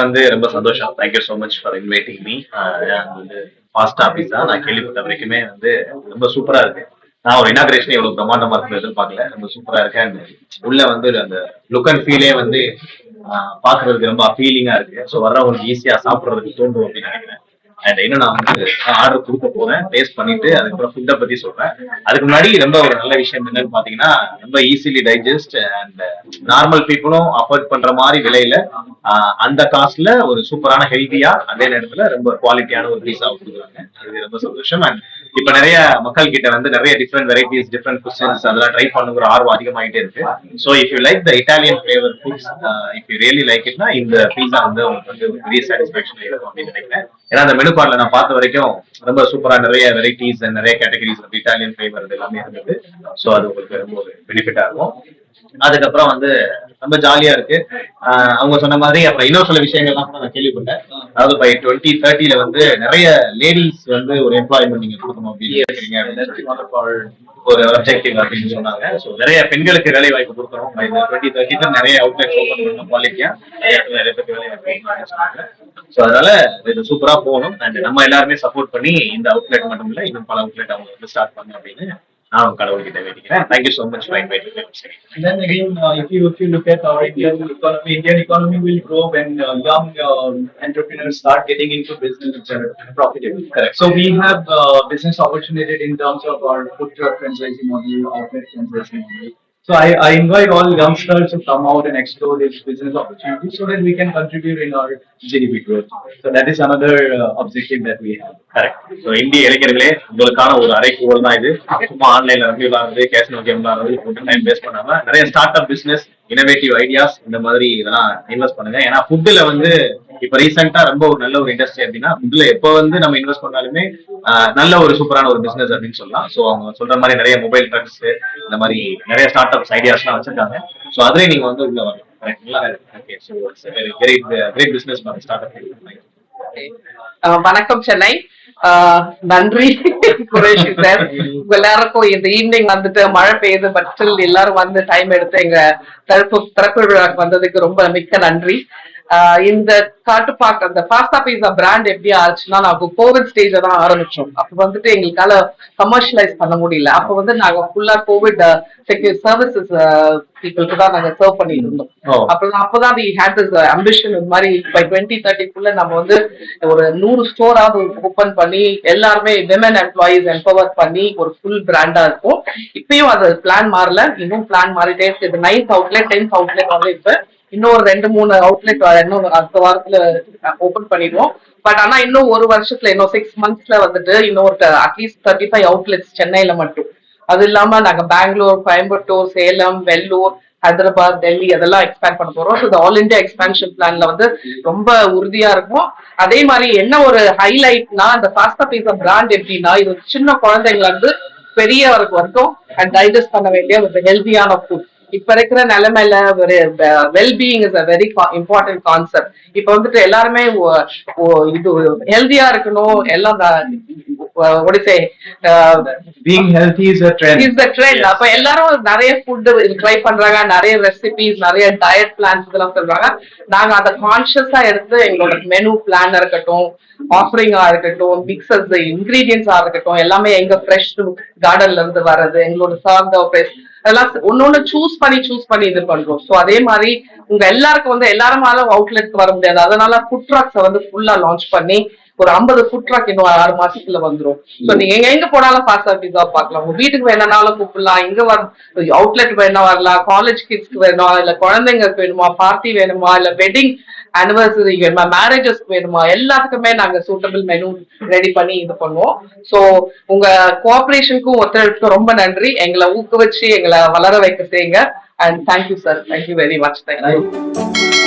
உட்காந்து வந்து ரொம்ப சந்தோஷம். Thank you so much for inviting me வந்து ஃபாஸ்டா பீஸா நான் கேள்விப்பட்ட வரைக்குமே வந்து ரொம்ப சூப்பரா இருக்கு. நான் ஒரு இனாகிரேஷன் இவ்வளவு பிரம்மாண்டமா இருக்கு எதிர்பார்க்கல. ரொம்ப சூப்பரா இருக்கு. அண்ட் உள்ள வந்து அந்த லுக் அண்ட் ஃபீலே வந்து பாக்குறதுக்கு ரொம்ப ஃபீலிங்கா இருக்கு. ஸோ வர்றவங்களுக்கு ஈஸியா சாப்பிடுறதுக்கு தோன்றும் அப்படின்னு நினைக்கிறேன். அண்ட் இன்னும் நான் வந்து ஆர்டர் கொடுக்க போறேன். டேஸ்ட் பண்ணிட்டு அதுக்கப்புறம் ஃபுட்டை பத்தி சொல்றேன். அதுக்கு முன்னாடி ரொம்ப ஒரு நல்ல விஷயம் என்னன்னு பாத்தீங்கன்னா ரொம்ப ஈஸிலி டைஜஸ்ட் அண்ட் நார்மல் பீப்புளும் அஃபோர்ட் பண்ற மாதிரி விலையில அந்த காஸ்ட்ல ஒரு சூப்பரான ஹெல்த்தியா அதே நேரத்துல ரொம்ப குவாலிட்டியான ஒரு பீஸா கொடுக்குறாங்க. அது ரொம்ப சந்தோஷம். அண்ட் இப்ப நிறைய மக்கள் கிட்ட வந்து நிறைய டிஃப்ரெண்ட் வெரைட்டிஸ் டிஃப்ரெண்ட் குஷன்ஸ் அதெல்லாம் ட்ரை பண்ணுங்கிற ஆர்வம் அதிகமாயிட்டே இருக்கு. So if you like the Italian flavour foods if you really like இட்னா இந்த பீஸா வந்து உங்களுக்கு வந்து பெரிய சாட்டிஸ்ஃபேக்ஷன் இருக்கும் அப்படின்னு நினைக்கிறேன். ஏன்னா அந்த மெனு கார்டில் நான் பார்த்த வரைக்கும் ரொம்ப சூப்பரா நிறைய வெரைட்டிஸ் நிறைய கேட்டகரிஸ் இட்டாலியன் ஃபிளேவர் இது எல்லாமே இருந்தது. ஸோ அது உங்களுக்கு ரொம்ப ஒரு பெனிஃபிட்டா இருக்கும். அதுக்கப்புறம் வந்து ரொம்ப ஜாலியா இருக்கு. அவங்க சொன்ன மாதிரி அப்புறம் இன்னும் சில விஷயங்கள்லாம் கூட நான் கேள்விப்பட்டேன். அதாவது பை டுவெண்ட்டி தேர்ட்டில வந்து நிறைய லேடிஸ் வந்து ஒரு எம்ப்ளாய்மெண்ட் நீங்க கொடுக்கணும் அப்படின்னு நினைக்கிறீங்க. ஒரு அப்ஜெக்டிவ் அப்படின்னு சொன்னாங்க. ஸோ நிறைய பெண்களுக்கு வேலை வாய்ப்பு கொடுக்குறோம் பை டுவெண்ட்டி தேர்ட்டி நிறைய அவுட்லெட் ஓப்பன் பண்ணணும் குவாலிட்டியா நிறைய பேருக்கு வேலை வாய்ப்பு சொன்னாங்க ஸோ அதனால இது சூப்பரா போகணும். அண்ட் நம்ம எல்லாருமே சப்போர்ட் பண்ணி இந்த அவுட்லெட் மட்டும் இல்ல இன்னும் பல அவுட்லெட் அவங்க வந்து ஸ்டார்ட் பண்ணணும் அப்படின்னு நான் கடவுள்கிட்ட வேண்டிக்கிறேன் thank you so much for inviting And then again, uh, if you if you look at our Indian economy, Indian economy will grow when uh, young um, entrepreneurs start getting into business which are profitable. Correct. So we have uh, business opportunity in terms of our food truck franchising model, outlet franchising model. So I, I invite all youngsters to come out and explore this business opportunity so that we can contribute in our GDP growth. So that is another uh, objective that we have. Correct so இந்திய இளைஞர்களே உங்களுக்கான ஒரு அறைக்கூவல் தான் இது சும்மா ஆன்லைன்ல rummy விளாடுறது casino game விளாடுறது போட்டு டைம் வேஸ்ட் பண்ணாம நிறைய start up business innovative ideas இந்த மாதிரி இதெல்லாம் இன்வெஸ்ட் பண்ணுங்க. ஏன்னா ஃபுட்டுல வந்து இப்ப ரீசெண்டா ரொம்ப ஒரு நல்ல ஒரு இண்டஸ்ட்ரி அப்படின்னா ஃபுட்ல எப்ப வந்து நம்ம இன்வெஸ்ட் பண்ணாலுமே நல்ல ஒரு சூப்பரான ஒரு பிசினஸ் அப்படின்னு சொல்லலாம். ஸோ அவங்க சொல்ற மாதிரி நிறைய மொபைல் ட்ரக்ஸ் இந்த மாதிரி நிறைய ஸ்டார்ட் அப்ஸ் ஐடியாஸ்லாம் வச்சிருக்காங்க. ஸோ அதுலயே நீங்க வந்து உள்ள வரலாம் okay so great great business start up வணக்கம் சென்னை. நன்றி. குரேஷி சார் உங்க எல்லாருக்கும் இந்த ஈவினிங் வந்துட்டு மழை பெய்யுது பட் ஸ்டில் எல்லாரும் வந்து டைம் எடுத்து எங்க திறப்பு திறப்பு விழாக்கு வந்ததுக்கு ரொம்ப மிக்க நன்றி. இந்த காட்டுப்பாக்கு அந்த பாஸ்தா பீஸா பிராண்ட் எப்படி ஆச்சுன்னா நாங்க கோவிட் ஸ்டேஜ்ல தான் ஆரம்பிச்சோம். அப்ப வந்துட்டு எங்களுக்கால கமர்ஷியலைஸ் பண்ண முடியல. அப்ப வந்து நாங்க ஃபுல்லா கோவிட் செக்யூர் சர்வீசஸ் பீப்புளுக்கு தான் நாங்க சர்வ் பண்ணிட்டு இருந்தோம். ஓ. அப்பதான் வி ஹேட் திஸ் அம்பிஷன் இது மாதிரி பை டுவெண்ட்டி தேர்ட்டிக்குள்ள நம்ம வந்து ஒரு நூறு ஸ்டோராவது ஓபன் பண்ணி எல்லாருமே விமன் எம்ப்ளாயீஸ் எம்பவர் பண்ணி ஒரு ஃபுல் பிராண்டா இருக்கும். இப்பயும் அது பிளான் மாறல. இன்னும் பிளான் மாறிட்டே இருக்கு. நைன்த் அவுட்லெட் டென்த் அவுட்லெட் வந்து இப்ப இன்னும் ஒரு ரெண்டு மூணு அவுட்லெட் இன்னும் அடுத்த வாரத்துல ஓபன் பண்ணிடுவோம். பட் ஆனா இன்னும் ஒரு வருஷத்துல இன்னும் சிக்ஸ் மந்த்ஸ்ல வந்துட்டு இன்னொரு அட்லீஸ்ட் தேர்ட்டி ஃபைவ் அவுட்லெட்ஸ் சென்னையில மட்டும். அது இல்லாம நாங்க பெங்களூர் கோயம்புத்தூர் சேலம் வெள்ளூர் ஹைதராபாத் டெல்லி அதெல்லாம் எக்ஸ்பேண்ட் பண்ண போறோம். ஸோ ஆல் இந்தியா எக்ஸ்பேன்ஷன் பிளான்ல வந்து ரொம்ப உறுதியா இருக்கும். அதே மாதிரி என்ன ஒரு ஹைலைட்னா அந்த பாஸ்தா பீஸா பிராண்ட் எப்படின்னா இது சின்ன குழந்தைங்கள இருந்து பெரியவருக்கு வரைக்கும் அண்ட் டைஜஸ்ட் பண்ண வேண்டிய ஒரு ஹெல்தியான ஃபுட் இப்ப இருக்கிற நிலைமையில ஒரு wellbeing is a very important concept இப்ப வந்துட்டு எல்லாருமே இது ஹெல்தியா இருக்கணும் எல்லாம் அப்ப எல்லாரும் நிறைய ஃபுட் ட்ரை பண்றாங்க நிறைய ரெசிபிஸ் நிறைய டயட் பிளான்ஸ் இதெல்லாம் சொல்றாங்க. நாங்க அதை கான்சியஸா எடுத்து எங்களோட மெனு பிளான் இருக்கட்டும் ஆஃபரிங்கா இருக்கட்டும் மிக்சஸ் இன்கிரீடியன்ஸா இருக்கட்டும் எல்லாமே எங்க ஃப்ரெஷ் கார்டன்ல இருந்து வர்றது எங்களோட சார்ந்த அதெல்லாம் ஒன்னொன்னு சூஸ் பண்ணி சூஸ் பண்ணி இது பண்றோம். ஸோ அதே மாதிரி உங்க எல்லாருக்கும் வந்து எல்லாருமால அவுட்லெட்க்கு வர முடியாது. அதனால ஃபுட் ட்ராக்ஸை வந்து ஃபுல்லா லான்ச் பண்ணி ஒரு ஐம்பது ஃபுட் ட்ராக் இன்னும் ஆறு மாசத்துல வந்துரும். சோ நீங்க எங்க எங்க போனாலும் பாஸ்தா பிஸா பார்க்கலாம். உங்க வீட்டுக்கு வேணாலும் கூப்பிடலாம். இங்க வர அவுட்லெட் வேணா வரலாம். காலேஜ் கிட்ஸ்க்கு வேணுமா? இல்ல குழந்தைங்களுக்கு வேணுமா? பார்ட்டி வேணுமா? இல்ல வெட்டிங் அனிவர்சரி வேணுமா? மேரேஜஸ்க்கு வேணுமா? எல்லாத்துக்குமே நாங்க சூட்டபிள் மெனு ரெடி பண்ணி இது பண்ணுவோம். சோ உங்க கோஆபரேஷனுக்கும் ஒத்துழைப்புக்கும் ரொம்ப நன்றி. எங்களை ஊக்குவிச்சு எங்களை வளர வைக்க செய்யுங்க and thank you sir thank you very much thank you